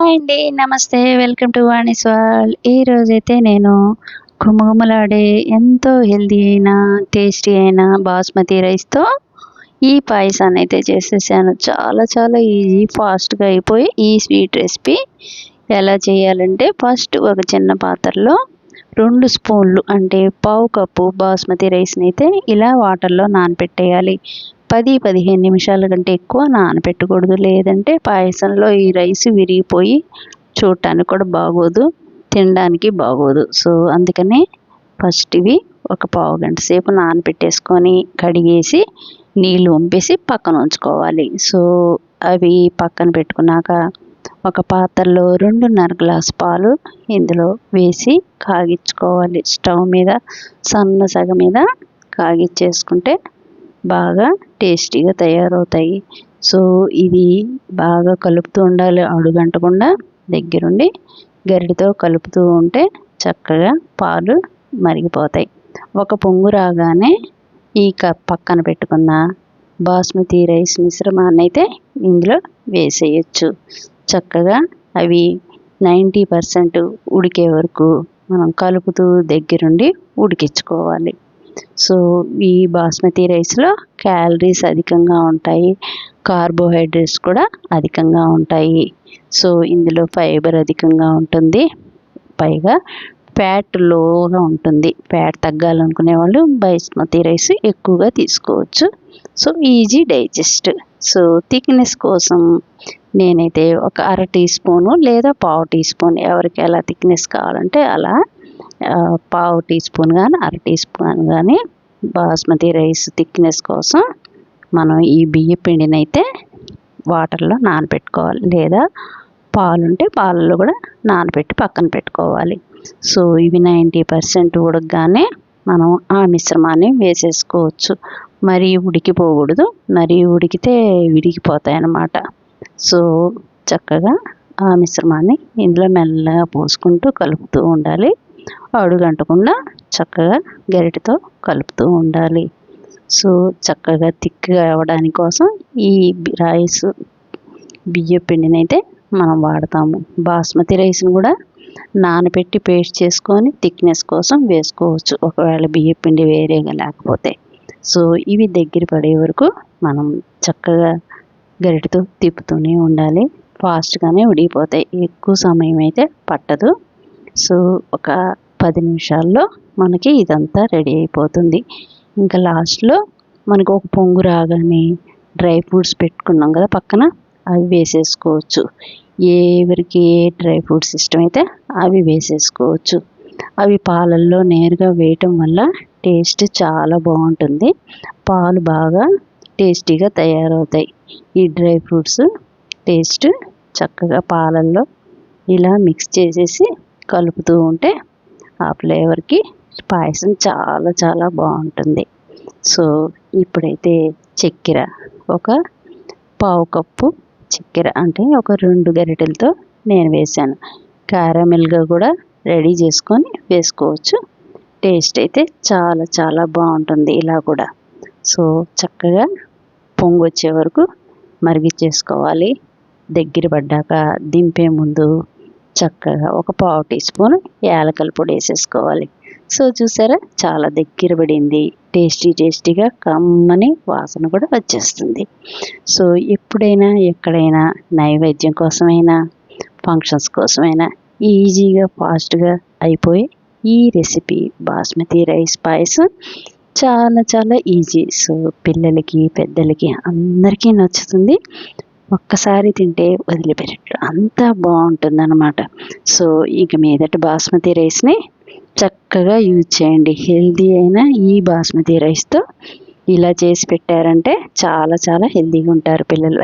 Hi అండి నమస్తే. Welcome to Vani's wall ఈరోజైతే నేను గుమగుమలాడే ఎంతో హెల్దీ అయిన టేస్టీ అయిన బాస్మతి రైస్తో ఈ పాయసాన్ని అయితే చేసేసాను. చాలా చాలా ఈజీ ఫాస్ట్గా అయిపోయి ఈ స్వీట్ రెసిపీ ఎలా చేయాలంటే ఫస్ట్ ఒక చిన్న పాత్రలో రెండు స్పూన్లు అంటే పావు కప్పు బాస్మతి రైస్ని అయితే ఇలా వాటర్లో నానపెట్టేయాలి. పది పదిహేను నిమిషాల కంటే ఎక్కువ నానబెట్టకూడదు లేదంటే పాయసంలో ఈ రైస్ విరిగిపోయి చూడటానికి కూడా బాగోదు తినడానికి బాగోదు. సో అందుకనే ఫస్ట్ ఇవి ఒక పావు గంట సేపు నానబెట్టేసుకొని కడిగేసి నీళ్ళు వంపేసి పక్కన ఉంచుకోవాలి. సో అవి పక్కన పెట్టుకున్నాక ఒక పాత్రలో రెండున్నర గ్లాస్ పాలు ఇందులో వేసి కాగించుకోవాలి స్టవ్ మీద సన్న సగ మీద కాగిచ్చేసుకుంటే బాగా టేస్టీగా తయారవుతాయి. సో ఇది బాగా కలుపుతూ ఉండాలి. అడుగంటకుండా దగ్గరుండి గరిటతో కలుపుతూ ఉంటే చక్కగా పాలు మరిగిపోతాయి. ఒక పొంగు రాగానే ఈ కప్ పక్కన పెట్టుకున్న బాస్మతి రైస్ మిశ్రమాన్ని అయితే ఇందులో వేసేయచ్చు. చక్కగా అవి నైంటీ పర్సెంట్ ఉడికే వరకు మనం కలుపుతూ దగ్గరుండి ఉడికించుకోవాలి. సో ఈ బాస్మతి రైస్లో క్యాలరీస్ అధికంగా ఉంటాయి. కార్బోహైడ్రేట్స్ కూడా అధికంగా ఉంటాయి. సో ఇందులో ఫైబర్ అధికంగా ఉంటుంది. పైగా ఫ్యాట్ లోగా ఉంటుంది. ఫ్యాట్ తగ్గాలనుకునే వాళ్ళు బాస్మతి రైస్ ఎక్కువగా తీసుకోవచ్చు. So easy digest. So thickness కోసం నేనైతే ఒక అర టీ స్పూను లేదా పావు టీ స్పూన్ ఎవరికి ఎలా థిక్నెస్ కావాలంటే అలా పావు టీ స్పూన్ కానీ అర టీ స్పూన్ కానీ బాస్మతి రైస్ థిక్నెస్ కోసం మనం ఈ బియ్య పిండిని అయితే వాటర్లో నానబెట్టుకోవాలి లేదా పాలుంటే పాలలో కూడా నానబెట్టి పక్కన పెట్టుకోవాలి. సో ఇవి నైంటీ పర్సెంట్ ఉడకగానే మనం ఆ మిశ్రమాన్ని వేసేసుకోవచ్చు. మరీ ఉడికిపోకూడదు. మరీ ఉడికితే విడిగిపోతాయి అన్నమాట సో చక్కగా ఆ మిశ్రమాన్ని ఇందులో మెల్లగా పోసుకుంటూ కలుపుతూ ఉండాలి. అడుగంటకుండా చక్కగా గరిటెతో కలుపుతూ ఉండాలి. సో చక్కగా థిక్గా అవ్వడానికి కోసం ఈ రైస్ బియ్య పిండిని అయితే మనం వాడతాము. బాస్మతి రైస్ని కూడా నానబెట్టి పేస్ట్ చేసుకొని థిక్నెస్ కోసం వేసుకోవచ్చు. ఒకవేళ బియ్య పిండి వేరేగా లేకపోతే. సో ఇవి దగ్గర పడే వరకు మనం చక్కగా గరిటతో తిప్పుతూనే ఉండాలి. ఫాస్ట్గానే ఉడిగిపోతాయి ఎక్కువ సమయం అయితే పట్టదు. సో ఒక పది నిమిషాల్లో మనకి ఇదంతా రెడీ అయిపోతుంది. ఇంకా లాస్ట్లో మనకు ఒక పొంగు రాగానే డ్రై ఫ్రూట్స్ పెట్టుకున్నాం కదా పక్కన అవి వేసేసుకోవచ్చు. ఎవరికి ఏ డ్రై ఫ్రూట్స్ ఇష్టమైతే అవి వేసేసుకోవచ్చు. అవి పాలల్లో నేరుగా వేయటం వల్ల టేస్ట్ చాలా బాగుంటుంది. పాలు బాగా టేస్టీగా తయారవుతాయి. ఈ డ్రై ఫ్రూట్స్ టేస్ట్ చక్కగా పాలల్లో ఇలా మిక్స్ చేసేసి కలుపుతూ ఉంటే ఆ ఫ్లేవర్కి పాయసం చాలా చాలా బాగుంటుంది. సో ఇప్పుడైతే చక్కెర. ఒక పావు కప్పు చక్కెర అంటే ఒక రెండు గరిటెలతో నేను వేసాను క్యారమెల్గా కూడా రెడీ చేసుకొని వేసుకోవచ్చు. టేస్ట్ అయితే చాలా చాలా బాగుంటుంది ఇలా కూడా. సో చక్కగా పొంగు వచ్చే వరకు మరిగిచ్చేసుకోవాలి దగ్గర పడ్డాక దింపే ముందు చక్కగా ఒక పావు టీ స్పూన్ యాలకల పొడి వేసేసుకోవాలి. సో చూసారా? చాలా దగ్గర పడింది. టేస్టీ టేస్టీగా కమ్మని వాసన కూడా వచ్చేస్తుంది. సో ఎప్పుడైనా ఎక్కడైనా నైవేద్యం కోసమైనా ఫంక్షన్స్ కోసమైనా ఈజీగా ఫాస్ట్గా అయిపోయి ఈ రెసిపీ బాస్మతి రైస్ పాయసం చాలా చాలా ఈజీ. సో పిల్లలకి పెద్దలకి అందరికీ నచ్చుతుంది. ఒక్కసారి తింటే వదిలిపెట్టడం అంతా బాగుంటుంది అనమాట సో ఇక మీదట బాస్మతి రైస్ని చక్కగా యూజ్ చేయండి. హెల్దీ అయిన ఈ బాస్మతి రైస్తో ఇలా చేసి పెట్టారంటే చాలా చాలా హెల్దీగా ఉంటారు పిల్లలు.